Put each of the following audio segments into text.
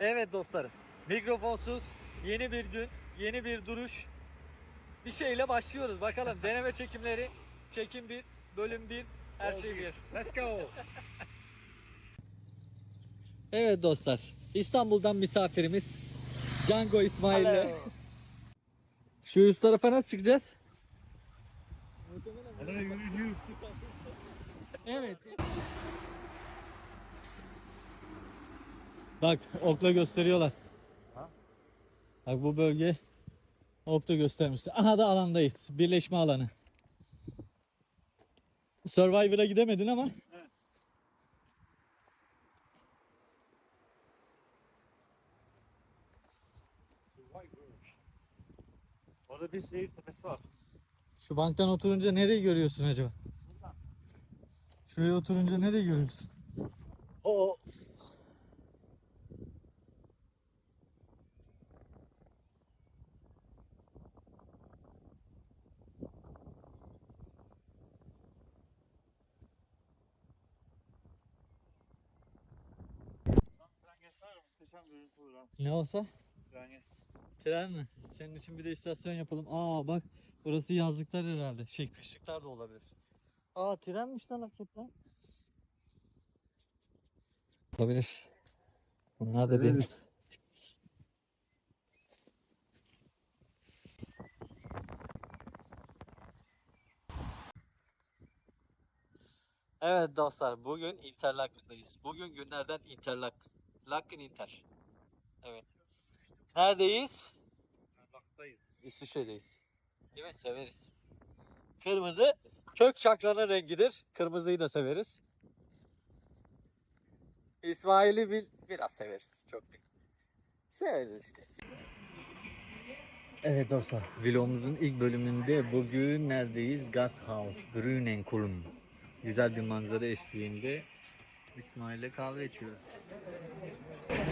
Evet dostlarım. Mikrofonsuz yeni bir gün, yeni bir duruş. Bir şeyle başlıyoruz. Bakalım deneme çekimleri, çekim 1, bölüm 1, her şey bir. Let's go. Evet dostlar. İstanbul'dan misafirimiz Django İsmail'le. Şu üst tarafa nasıl çıkacağız? Evet. Bak okla gösteriyorlar. Bak bu bölge okla göstermişti. Aha da alandayız. Birleşme alanı. Survivor'a gidemedin ama Orada bir seyir tepesi var. şu banktan oturunca nereyi görüyorsun acaba? Şuraya oturunca nereyi görüyorsun? O Tren geçsene ne olsa? Tren geçsin. Tren mi? Senin için bir de istasyon yapalım. Aa bak burası yazlıklar herhalde. Şey kışlıklar da olabilir. Aa trenmiş lan hakikaten. Olabilir. Bunlar da benim. Evet dostlar bugün Interlaken'dayız. Bugün günlerden Interlaken. Laken Inter. Evet. Neredeyiz? Baktayız. İsviçre'deyiz. Değil mi? Severiz. Kırmızı kök çakranın rengidir. Kırmızıyı da severiz. İsmail'i bil, biraz severiz. Çok değil. Severiz işte. Evet dostlar. Vlogumuzun ilk bölümünde bugün neredeyiz? Gasthaus, Grünenkulm. Güzel bir manzara eşliğinde İsmail'le kahve içiyoruz.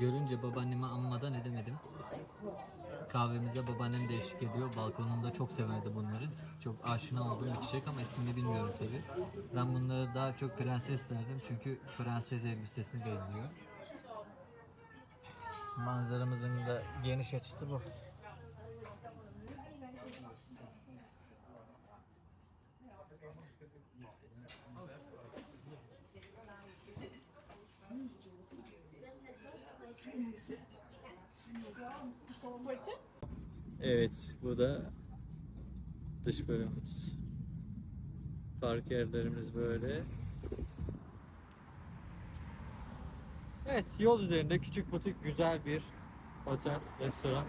Görünce babaanneme anmadan edemedim. Kahvemize babaannem de eşlik ediyor. Balkonunda çok severdi bunları. Çok aşina olduğum bir çiçek ama ismini bilmiyorum tabi. Ben bunları daha çok prenses derdim çünkü prenses elbisesi benziyor. Manzaramızın da geniş açısı bu. Evet, bu da dış bölümümüz. Park yerlerimiz böyle. Evet, yol üzerinde küçük butik güzel bir otel, restoran.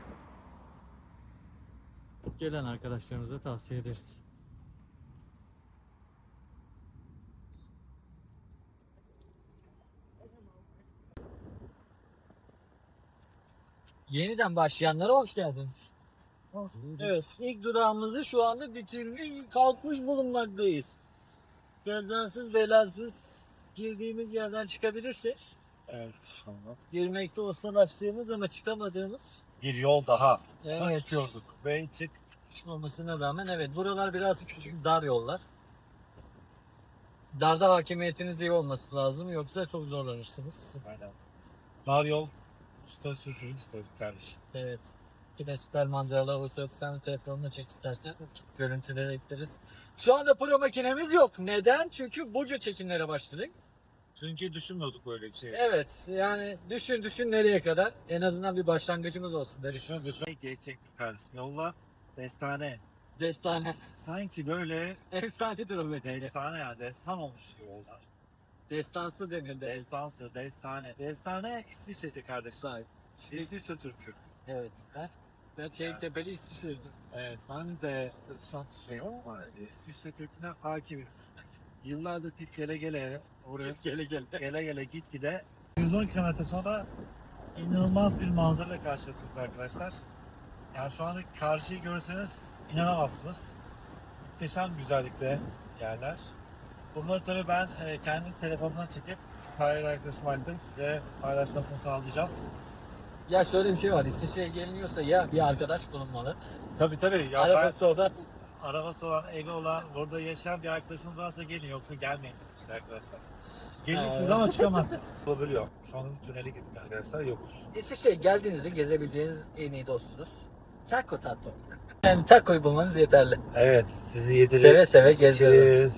Gelen arkadaşlarımıza tavsiye ederiz. Yeniden başlayanlara hoş geldiniz. Evet, ilk durağımızı şu anda bitirmiş, kalkmış bulunmaktayız. Kazasız belasız girdiğimiz yerden çıkabilirse, Evet inşallah. girmekte ustalaştığımız ama çıkamadığımız Bir yol daha. evet, Çıkıyorduk. Ve çık. olmasına rağmen evet buralar biraz küçük dar yollar. Darda hakimiyetiniz iyi olması lazım yoksa çok zorlanırsınız. Aynen. Dar yol. Usta sürücülük istedik kardeşim. Evet. Yine süper manzaralar olsa sen de telefonla çek istersen görüntüleri ekleriz. Şu anda pro makinemiz yok. Neden? Çünkü bugün çekimlere başladık. Çünkü düşünmüyorduk böyle bir şey. Evet yani düşün düşün nereye kadar en azından bir başlangıcımız olsun der düşün. Düşün düşün. Geç çektik kardeşim. Yollar destane. Destane. Sanki böyle Efsanedir o belki. destane ya destan olmuş yollar. Destansı denir de. Destansı, destane. Destane İsviçreci kardeşim. Bak, İsviçre Türk'ü. Evet. Ben, ben şey tepeli İsviçre'ydim. Evet ben de şans şey ama İsviçre Türk'üne hakimim. Yıllardır git gele gele oraya Gele gele. gele gele git gide 110 kilometre sonra inanılmaz bir manzara karşılaşıyoruz arkadaşlar. Yani şu anda karşıyı görseniz inanamazsınız. Muhteşem güzellikte yerler. Bunları tabii ben e, kendi telefonumdan çekip Tahir arkadaşım halinde size paylaşmasını sağlayacağız. Ya şöyle bir şey var. İsviçre'ye geliniyorsa ya bir arkadaş bulunmalı. Tabii tabii. Ya ben, Arabası olan arabası olan, evi olan, burada yaşayan bir arkadaşınız varsa gelin yoksa gelmeyin işte arkadaşlar. Gelirsiniz Evet. ama çıkamazsınız. Olabiliyor. Şu anda tünele gittik arkadaşlar yokuz. İsviçre'ye geldiğinizde gezebileceğiniz en iyi dostunuz. Taco Tato. Yani taco'yu bulmanız yeterli. Evet sizi yedirir. Seve seve gezdiririm.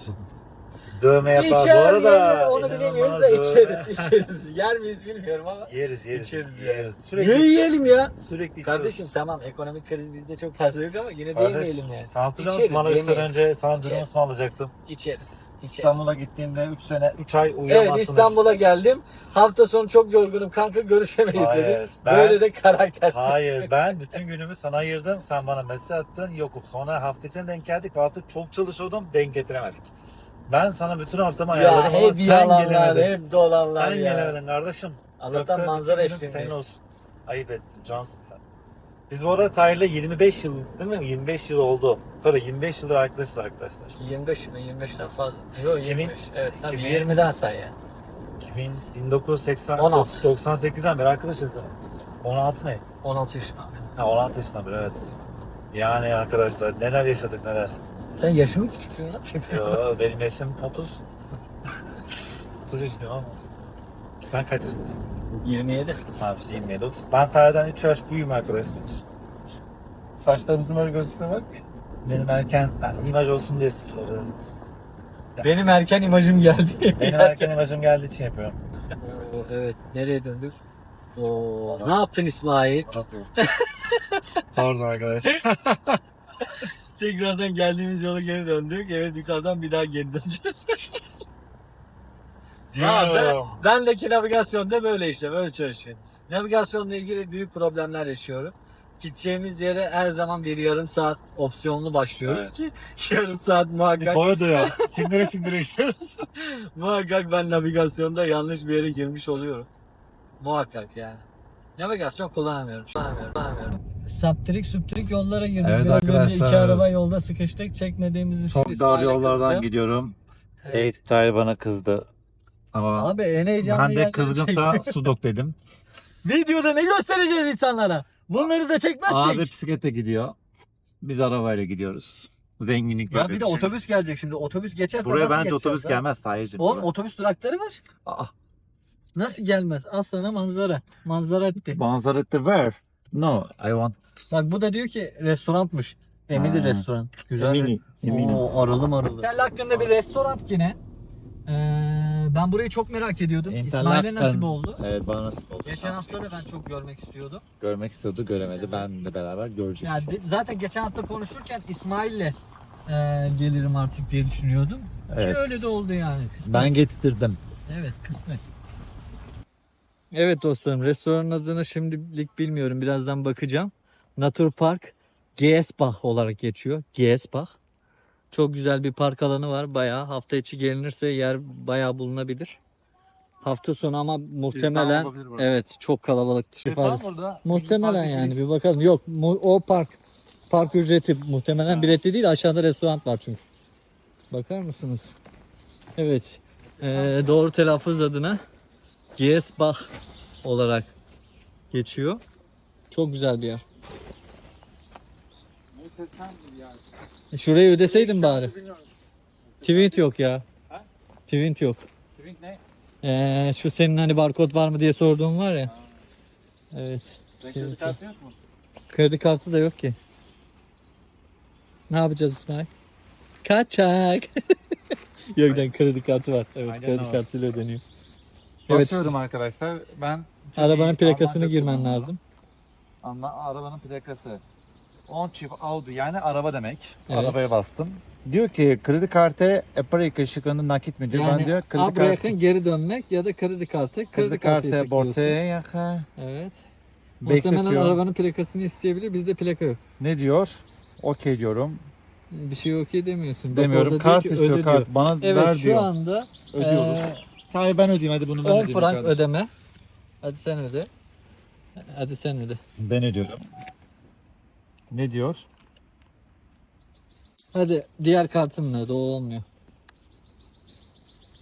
Dövme yapar. Bu İçer arada yer, onu bilemiyoruz da dövme. içeriz içeriz. Yer miyiz bilmiyorum ama. Yeriz yeriz. İçeriz yeriz. Niye Sürekli, yiyelim ya? sürekli Kardeşim içiyoruz. tamam ekonomik kriz bizde çok fazla yok ama yine Kardeş, yani. İçeriz, Bana 3 sene yemeyiz. önce sana dürüm ısmarlayacaktım. İçeriz. İstanbul'a gittiğinde 3 sene 3 ay uyuyamazsın. Evet İstanbul'a geldim. Hafta sonu çok yorgunum kanka görüşemeyiz Hayır, dedim. ben- Böyle de karaktersiz. Hayır ben bütün günümü sana ayırdım. Sen bana mesaj attın. Yokum. Sonra hafta içine denk geldik artık çok çalışıyordum. Denk getiremedik. Ben sana bütün haftamı Ya ayarladım ama hep sen yalanlar, gelemedin. hep dolanlar Sen ya. gelemedin kardeşim. Allah'tan Yoksa manzara bütün eşliğindeyiz. Senin olsun. Ayıp ettin. Cansın sen. Biz bu arada Tahir'le 25 yıl değil mi? 25 yıl oldu. Tabii 25 yıldır arkadaşız arkadaşlar. 25 mi? 25'ten fazla. Yok 2000 25. Evet tabii 2000 20'den say ya. 2000, 1980, 16. 98'den beri arkadaşız. ya. 16 ne? 16 yaşında. Ha 16 yaşından beri evet. Yani arkadaşlar neler yaşadık neler. Sen yaşın mı küçüksün lan? Yo, benim yaşım 30. 30 yaşındayım ama. Sen kaç yaşındasın? 27. Abi işte 27 30. Ben Tahir'den 3 yaş büyüğüm arkadaşlar. Saçlarımızın böyle gözüne bak. Benim erken yani imaj olsun diye sıfırlıyorum. Benim erken imajım geldi. Benim erken imajım geldiği için yapıyorum. Oo, evet. Nereye döndük? Oo, ne yaptın İsmail? Pardon arkadaşlar. Tekrardan geldiğimiz yola geri döndük. Evet yukarıdan bir daha geri döneceğiz. Ha, ben, bendeki navigasyonda böyle işte böyle çalışıyor. Navigasyonla ilgili büyük problemler yaşıyorum. Gideceğimiz yere her zaman bir yarım saat opsiyonlu başlıyoruz ki yarım saat muhakkak Boya doya. Sindire sindire gidiyoruz. muhakkak ben navigasyonda yanlış bir yere girmiş oluyorum. Muhakkak yani. Navigasyon kullanamıyorum. Kullanamıyorum. kullanamıyorum. Saptirik süptirik yollara girdik. Evet Biraz önce arkadaşlar. iki araba yolda sıkıştık. Çekmediğimiz için Çok dar yollardan kızdım. gidiyorum. Evet. Evet, Tahir bana kızdı. Ama Abi en heyecanlı ben de kızgınsa su dök dedim. Videoda ne göstereceğiz insanlara? Bunları da çekmezsek. Abi bisiklete gidiyor. Biz arabayla gidiyoruz. Zenginlik ya böyle bir de şey. otobüs gelecek şimdi. Otobüs geçerse Buraya nasıl bence geçeceğiz otobüs ha? gelmez Tahir'cim. Oğlum otobüs durakları var. Aa, Nasıl gelmez? Al sana manzara. Manzara etti. manzara where? No, I want Bak bu da diyor ki restoranmış. Emili Ha. restoran. Güzel. Emini. Emini. Oo, arılı marılı. Otel hakkında bir restoran yine. Ee, ben burayı çok merak ediyordum. İsmail'e nasip oldu. Evet bana nasip oldu. Geçen hafta da ben çok görmek istiyordum. Görmek istiyordu göremedi. Benle beraber görecek. Yani de- zaten geçen hafta konuşurken İsmail'le e, gelirim artık diye düşünüyordum. Evet. Ki öyle de oldu yani. Kısmet. ben getirdim. Evet kısmet. Evet dostlarım restoranın adını şimdilik bilmiyorum. Birazdan bakacağım. Naturpark Geesbach olarak geçiyor. Geesbach. Çok güzel bir park alanı var. Bayağı hafta içi gelinirse yer bayağı bulunabilir. Hafta sonu ama muhtemelen evet çok kalabalık. Var burada. Muhtemelen yani bir bakalım. Yok mu- o park park ücreti muhtemelen biletli değil aşağıda restoran var çünkü. Bakar mısınız? Evet. Ee, doğru telaffuz adına Giesbach olarak geçiyor. Çok güzel bir yer. Şurayı ödeseydin bari. Twint yok ya. Ha? Twint yok. Twink ne? Ee, şu senin hani barkod var mı diye sorduğum var ya. Evet. Senin Twint kredi yok. kartı yok mu? Kredi kartı da yok ki. Ne yapacağız İsmail? Kaçak. yok lan kredi kartı var. Evet Aynen kredi var. kartıyla ödeniyor. Evet. Basıyorum arkadaşlar. Ben çok Arabanın iyi plakasını Almanca girmen kullanıyorum. lazım. Ama arabanın plakası. On çift Audi yani araba demek. Evet. Arabaya bastım. Diyor ki kredi kartı Aprika şıkkını nakit mi diyor. ben Yani diyor kredi kartı. yakın geri dönmek ya da kredi kartı. Kredi, Kredi kartı bortaya yakın. Evet. Muhtemelen Bekletiyor. arabanın plakasını isteyebilir. Bizde plaka yok. Ne diyor? Okey diyorum. Bir şey okey demiyorsun. Bak Demiyorum. diyor Kart istiyor öde kart. diyor. Bana Evet ver şu diyor. anda Ödüyoruz. eee, Hayır ben ödeyeyim hadi bunu ben 10 ödeyeyim. frank kardeşim. ödeme. Hadi sen öde. Hadi sen öde. Ben ödüyorum. Ne diyor? Hadi diğer kartınla öde o olmuyor.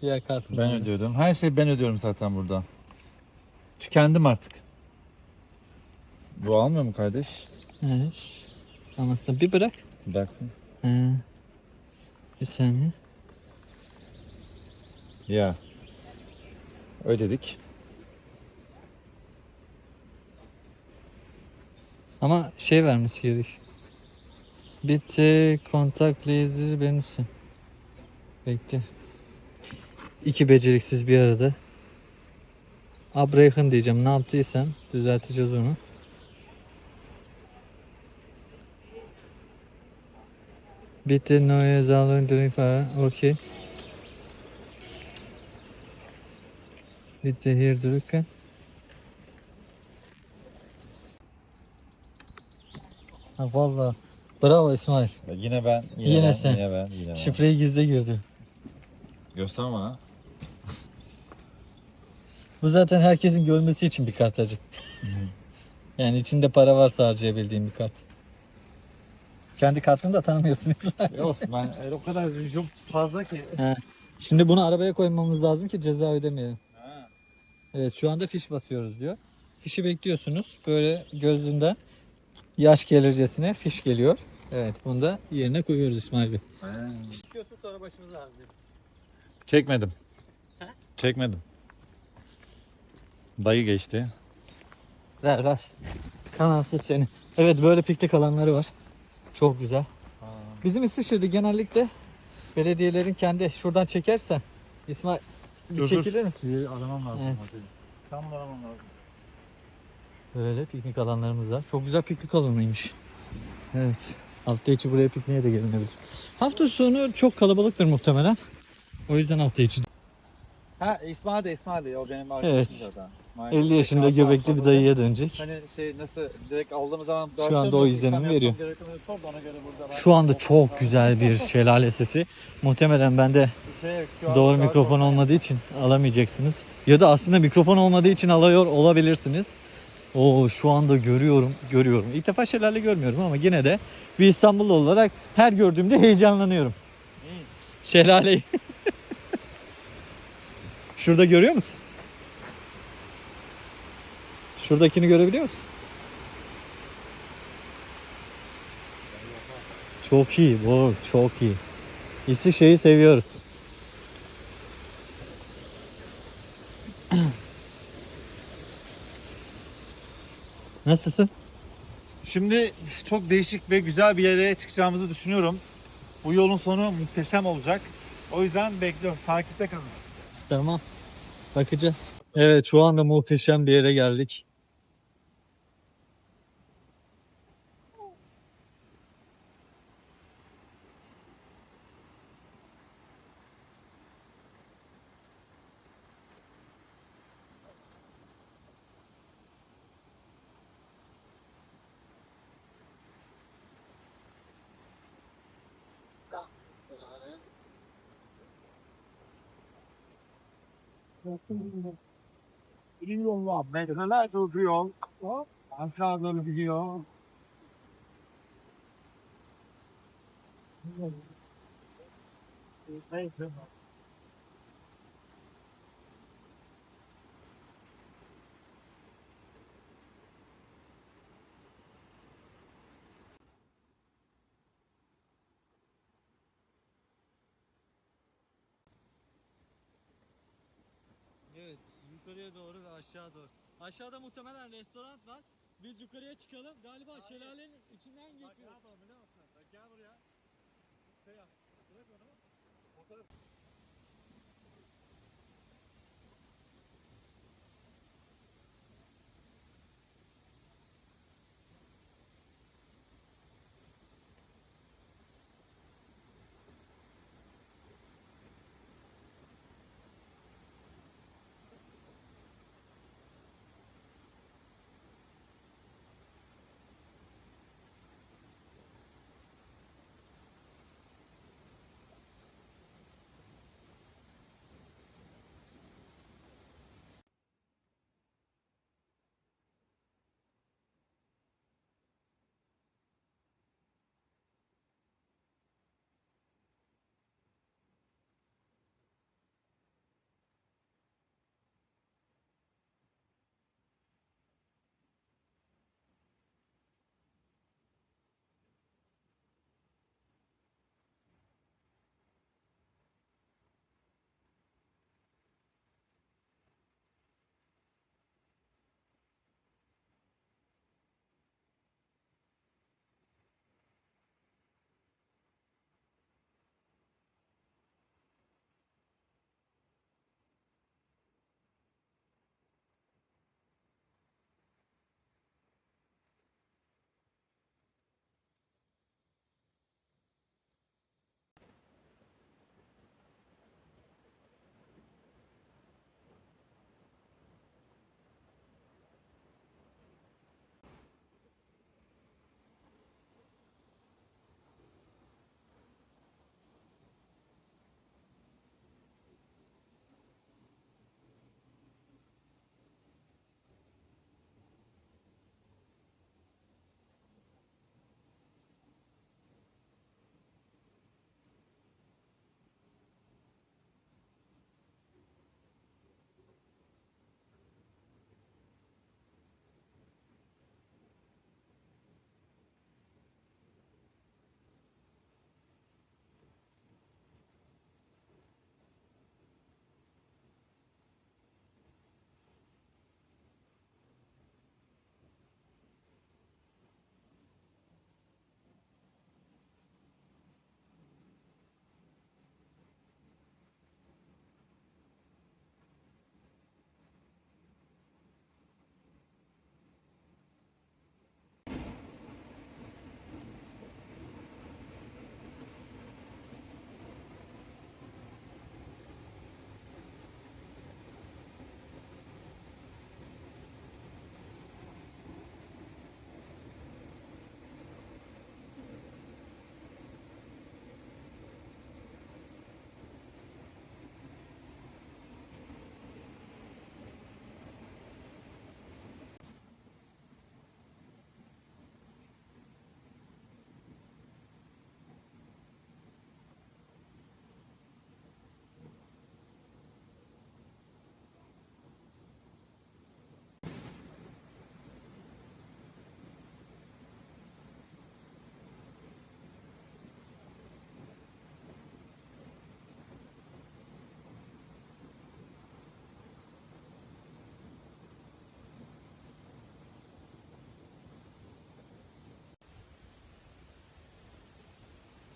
Diğer kartın. Ben ödüyorum. Her şeyi ben ödüyorum zaten burada. Tükendim artık. Bu almıyor mu kardeş? Evet. Anlasın bir bırak. Bıraktım. Ha. Bir saniye. Ya. Ödedik. Ama şey vermesi gerek. Bitti kontak laser benimsin. Bekle. İki beceriksiz bir arada. Abraham diyeceğim. Ne yaptıysan düzelteceğiz onu. Bitte neue Zahlung durchfahren. Okay. Bitte hier drücken. Ha valla. Bravo İsmail. Yine ben. Yine ben, sen. Yine ben. Yine ben. Şifreyi gizle girdi. Göster bana. Bu zaten herkesin görmesi için bir kart hacı. yani içinde para varsa harcayabildiğin bir kart. Kendi kartını da tanımıyorsun. Olsun ben e, o kadar çok fazla ki. He. Şimdi bunu arabaya koymamız lazım ki ceza ödemeyelim. Ha. Evet şu anda fiş basıyoruz diyor. Fişi bekliyorsunuz. Böyle gözünden yaş gelircesine fiş geliyor. Evet bunu da yerine koyuyoruz İsmail Bey. İstiyorsa sonra başınızı ağrıyacak. Çekmedim. Ha? Çekmedim. Dayı geçti. Ver ver. Kanansız seni. Evet böyle piknik alanları var. Çok güzel. Bizim İsviçre'de genellikle belediyelerin kendi şuradan çekersen İsmail bir çekilir misin? Aramam lazım. Evet. Tam aramam lazım. Böyle piknik alanlarımız var. Çok güzel piknik alanıymış. Evet. Hafta içi buraya pikniğe de gelinebilir. Hafta sonu çok kalabalıktır muhtemelen. O yüzden hafta içi. Ha İsmail de İsmail de o benim arkadaşım Evet. zaten. İsmail 50 yaşında göbekli bir dayıya dönecek. Hani şey nasıl direkt aldığımız zaman Şu anda o izlenimi veriyor. Şu anda çok güzel bir şelale sesi. Muhtemelen bende şey, doğru mikrofon olmadığı için alamayacaksınız. Ya da aslında mikrofon olmadığı için alıyor olabilirsiniz. Oo şu anda görüyorum, görüyorum. İlk defa şelale görmüyorum ama yine de bir İstanbullu olarak her gördüğümde heyecanlanıyorum. İyi. Şelaleyi. Şurada görüyor musun? Şuradakini görebiliyor musun? Çok iyi bu, çok iyi. İsviçre'yi seviyoruz. Nasılsın? Şimdi çok değişik ve güzel bir yere çıkacağımızı düşünüyorum. Bu yolun sonu muhteşem olacak. O yüzden bekliyorum. Takipte kalın. Tamam. Bakacağız. Evet şu anda muhteşem bir yere geldik. Biliyorlar metreler duruyor. Aşağı doğru gidiyor. Neyse. Yukarıya doğru ve aşağı doğru. Aşağıda muhtemelen restoran var. Biz yukarıya çıkalım. Galiba şelalenin içinden geçiyor. Gel buraya. Şey yap. Bırak onu. Fotoğraf.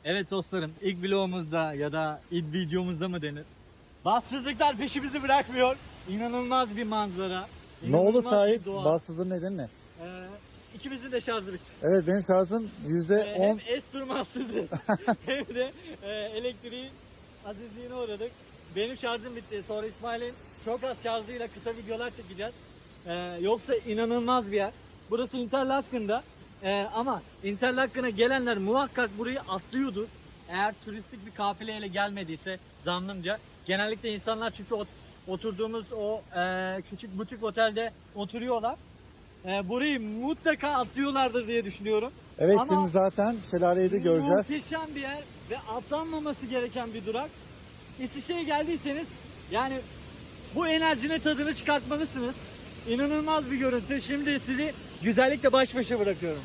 Evet dostlarım ilk vlogumuzda ya da ilk videomuzda mı denir? Bahtsızlıklar peşimizi bırakmıyor. İnanılmaz bir manzara. Ne oldu İnanılmaz bir Tayyip? doğa. Bahtsızlığın nedeni ne? Ee, ikimizin de şarjı bitti. Evet benim şarjım Ee, hem on. es durmazsızız hem de e, elektriğin azizliğine uğradık. Benim şarjım bitti. Sonra İsmail'in çok az şarjıyla kısa videolar çekeceğiz. Ee, yoksa inanılmaz bir yer. Burası Interlaken'da. Ee, ama Interlaken'a gelenler muhakkak burayı atlıyordur. Eğer turistik bir kafileyle gelmediyse zannımca. Genellikle insanlar çünkü ot- oturduğumuz o e, küçük butik otelde oturuyorlar. E, burayı mutlaka atlıyorlardır diye düşünüyorum. Evet Ama- şimdi zaten şelaleyi de göreceğiz. Muhteşem bir yer ve atlanmaması gereken bir durak. İsviçre'ye geldiyseniz yani bu enerjinin tadını çıkartmalısınız. İnanılmaz bir görüntü. Şimdi sizi güzellikle baş başa bırakıyorum.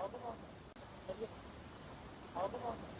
Aldım onu. Aldım onu.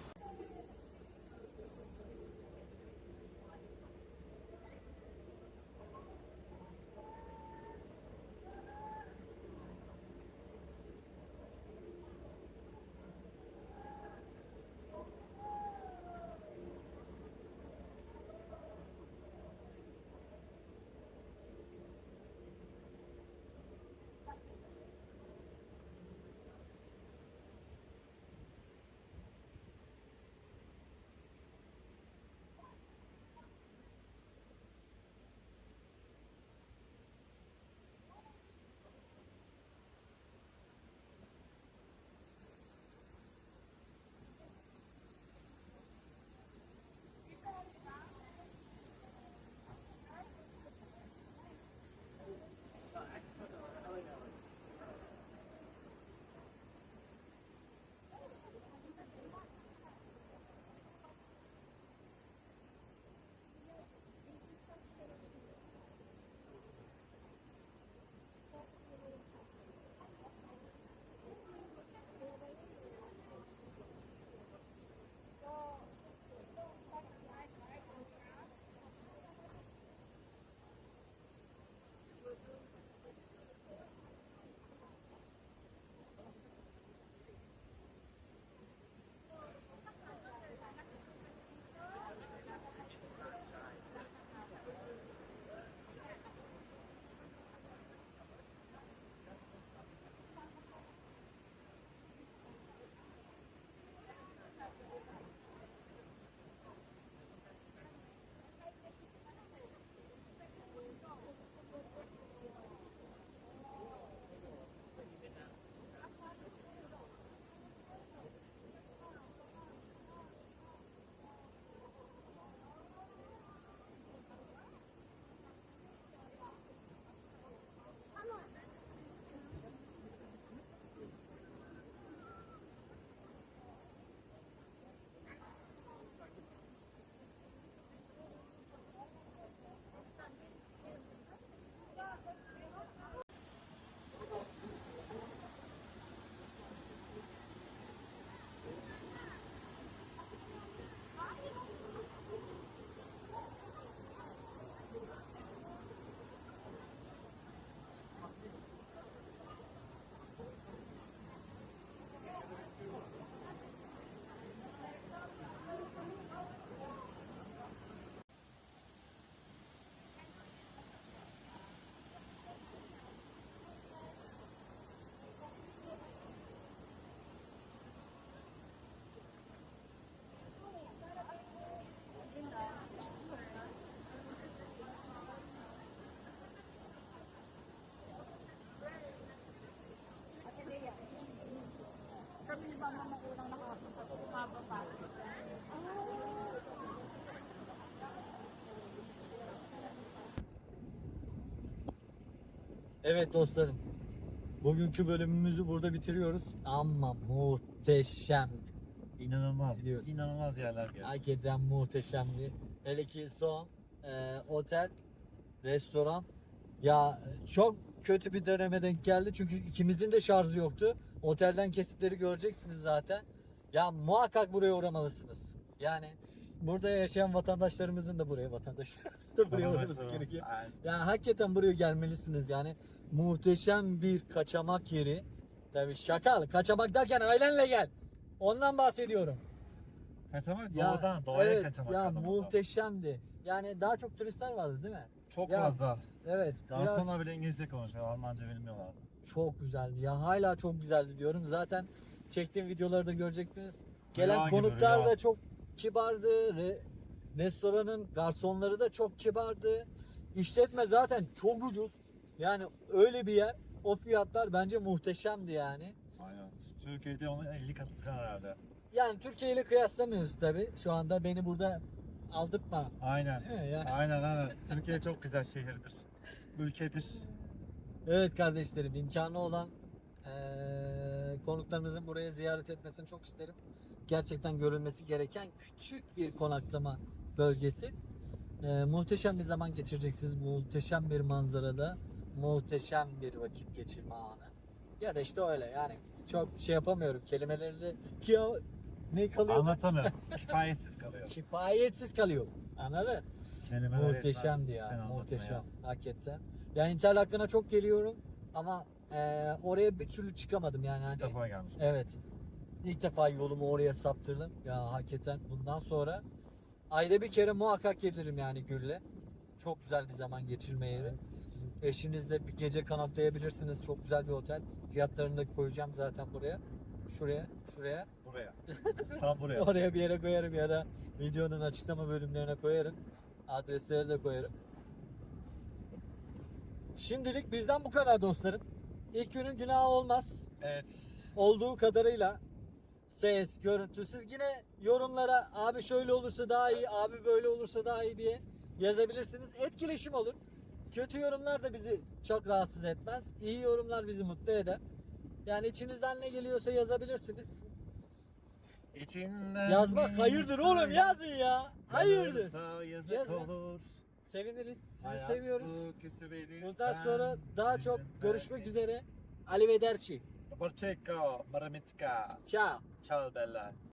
Nakapunta. Evet dostlarım. Bugünkü bölümümüzü burada bitiriyoruz. Ama muhteşem. İnanılmaz. Gidiyoruz. İnanılmaz yerler geldi. Hakikaten muhteşemdi. Hele ki son e, otel, restoran. Ya çok kötü bir döneme denk geldi. Çünkü ikimizin de şarjı yoktu. Otelden kesitleri göreceksiniz zaten. Ya muhakkak buraya uğramalısınız. Yani burada yaşayan vatandaşlarımızın da buraya vatandaşlarımız da buraya uğraması gerekiyor. Aynen. Yani hakikaten buraya gelmelisiniz yani. Muhteşem bir kaçamak yeri. Tabii şaka. Kaçamak derken ailenle gel. Ondan bahsediyorum. Kaçamak Ya, doğadan, doğaya evet, kaçamak. Ya anlamında. muhteşemdi. Yani daha çok turistler vardı değil mi? Çok Ya, fazla. Evet. Biraz Garsonlar bile İngilizce konuşuyor. Almanca bilmiyorlar. Çok güzeldi. Ya hala çok güzeldi diyorum. Zaten çektiğim videoları da görecektiniz. Gelen Rüya gibi, konuklar rüya. da çok kibardı. Re- restoranın garsonları da çok kibardı. İşletme zaten çok ucuz. Yani öyle bir yer. O fiyatlar bence muhteşemdi yani. Aynen. Türkiye'de onun 50 katı falan herhalde. Yani Türkiye ile kıyaslamıyoruz tabi. Şu anda beni burada aldırtma. Aynen. He, yani. Aynen aynen. Türkiye çok güzel şehirdir. Ülkedir. Evet kardeşlerim imkanı olan eee, konuklarımızın buraya ziyaret etmesini çok isterim. Gerçekten görülmesi gereken küçük bir konaklama bölgesi. Eee, muhteşem bir zaman geçireceksiniz. Muhteşem bir manzarada muhteşem bir vakit geçirme anı. Ya da işte öyle yani çok şey yapamıyorum kelimelerle ki ne kalıyor? Anlatamıyorum. Kifayetsiz kalıyor. Kifayetsiz kalıyor. Anladın? Kelimeler Muhteşemdi ya. Muhteşem. anlatmaya. Hakikaten. Yani Intel hakkına çok geliyorum ama e, oraya bir türlü çıkamadım yani. Hani, İlk defa gelmiş. Evet. İlk defa yolumu oraya saptırdım. Ya hakikaten bundan sonra ayda bir kere muhakkak gelirim yani Gül'le. Çok güzel bir zaman geçirme yeri. Eşinizle bir gece kanatlayabilirsiniz. Çok güzel bir otel. Fiyatlarını da koyacağım zaten buraya. Şuraya, şuraya. Buraya. Tam buraya. Oraya bir yere koyarım ya da videonun açıklama bölümlerine koyarım. Adresleri de koyarım. Şimdilik bizden bu kadar dostlarım. İlk günün günahı olmaz. Evet. Olduğu kadarıyla ses, görüntü. Siz yine yorumlara abi şöyle olursa daha iyi, abi böyle olursa daha iyi diye yazabilirsiniz. Etkileşim olur. Kötü yorumlar da bizi çok rahatsız etmez. İyi yorumlar bizi mutlu eder. Yani içinizden ne geliyorsa yazabilirsiniz. İçinden Yazmak hayırdır oğlum yazın ya. Hayırdır. Yazın. Seviniriz. Sizi Hayat seviyoruz. Bundan sonra daha çok yüzünden görüşmek üzere. Arrivederci. Porcecco, maramitka, Ciao. ciao bella.